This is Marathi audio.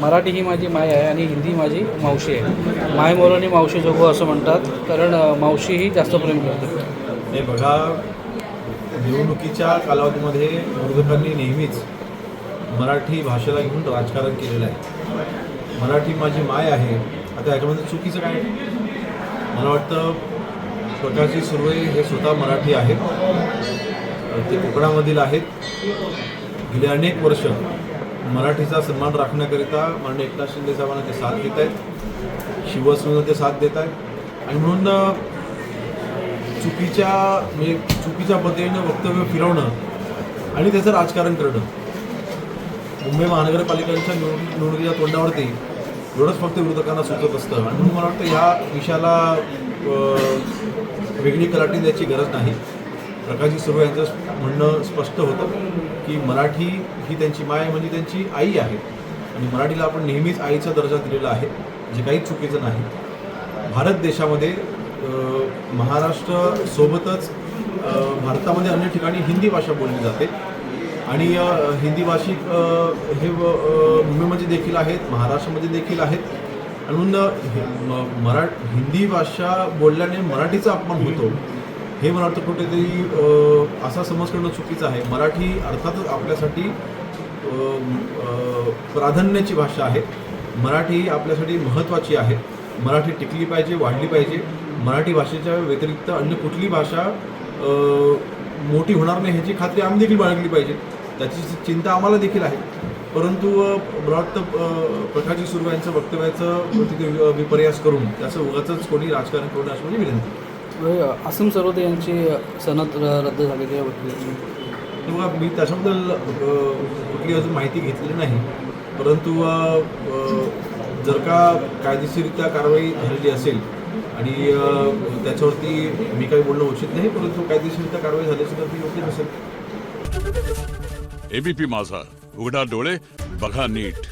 मराठी ही माझी माय आहे आणि हिंदी माझी मावशी आहे. माय आणि मावशी जोगो असं म्हणतात कारण मावशी ही जास्त प्रेम करते. हे बघा निवडणुकीच्या कालावधीमध्ये विरोधकांनी नेहमीच मराठी भाषेला घेऊन राजकारण केलेलं आहे. मराठी माझी माय आहे. आता याच्यामध्ये चुकीचं काय मला वाटतं प्रकाशजी सुरवे हे स्वतः मराठी आहेत. ते कोकणामधील आहेत. गेले अनेक वर्ष मराठीचा सन्मान राखण्याकरिता माननीय एकनाथ शिंदे साहेबांना ते साथ देत आहेत. शिवसेनेला ते साथ देत आहेत. आणि म्हणून चुकीच्या म्हणजे चुकीच्या पद्धतीनं वक्तव्य फिरवणं आणि त्याचं राजकारण करणं. मुंबई महानगरपालिकांच्या निवडणूक निवडणुकीच्या तोंडावरती एवढंच फक्त विरोधकांना सुचत असतं. आणि म्हणून मला वाटतं ह्या विषयाला वेगळी कलाटी द्यायची गरज नाही. प्रकाशजी सुरू यांचं म्हणणं स्पष्ट होतं. की मराठी ही त्यांची माय म्हणजे त्यांची आई आहे. आणि मराठीला आपण नेहमीच आईचा दर्जा दिलेला आहे जे काही चुकीचं नाही. भारत देशामध्ये अ, महाराष्ट्र सोबतच भारतामध्ये अन्य ठिकाणी हिंदी भाषा बोलली जाते. आणि हिंदी भाषिक हे मुंबईमध्ये देखील आहेत महाराष्ट्रामध्ये देखील आहेत. म्हणून म- मरा हिंदी भाषा बोलल्याने मराठीचा अपमान होतो. हे मला वाटतं कुठेतरी असा समज करणं चुकीचं आहे. मराठी अर्थातच आपल्यासाठी प्राधान्याची भाषा आहे. मराठी ही आपल्यासाठी महत्त्वाची आहे. मराठी टिकली पाहिजे वाढली पाहिजे. मराठी भाषेच्या व्यतिरिक्त अन्य कुठली भाषा मोठी होणार नाही ह्याची खात्री आम्ही देखील बाळगली पाहिजे. त्याची चिंता आम्हाला देखील आहे. परंतु अ, मला वाटतं प्रकाशजी सुर्वे यांचं वक्तव्याचं तिथे विपर्यास करून त्याचं उगाच कोणी राजकारण करून अशी माझी विनंती आसिम सरोदे यांची सनद रद्द झालेली आहे वकिलाची. तेव्हा मी त्याच्याबद्दल कुठली अजून माहिती घेतलेली नाही. परंतु जर का कायदेशीररित्या कारवाई झालेली असेल आणि त्याच्यावरती मी काही बोलणं उचित नाही परंतु कायदेशीररित्या कारवाई झाली असेल तर ती योग्य नसेल. एबीपी माझा. उघडा डोळे बघा नीट.